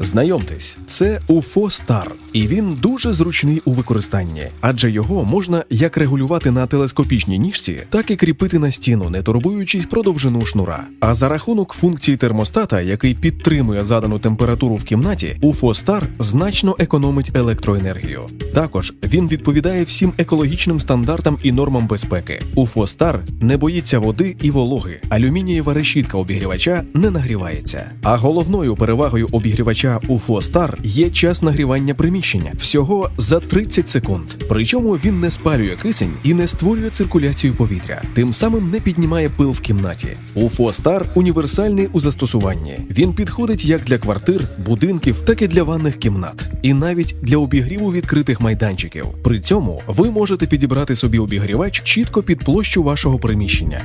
Знайомтесь, це UFO Star, і він дуже зручний у використанні, адже його можна як регулювати на телескопічній ніжці, так і кріпити на стіну, не турбуючись про довжину шнура. А за рахунок функції термостата, який підтримує задану температуру в кімнаті, UFO Star значно економить електроенергію. Також він відповідає всім екологічним стандартам і нормам безпеки. UFO Star не боїться води і вологи. Алюмінієва решітка обігрівача не нагрівається. А головною перевагою обігрівача UFO Star є час нагрівання приміщення всього за 30 секунд. Причому він не спалює кисень і не створює циркуляцію повітря, тим самим не піднімає пил в кімнаті. UFO Star універсальний у застосуванні. Він підходить як для квартир, будинків, так і для ванних кімнат, і навіть для обігріву відкритих майданчиків. При цьому ви можете підібрати собі обігрівач чітко під площу вашого приміщення.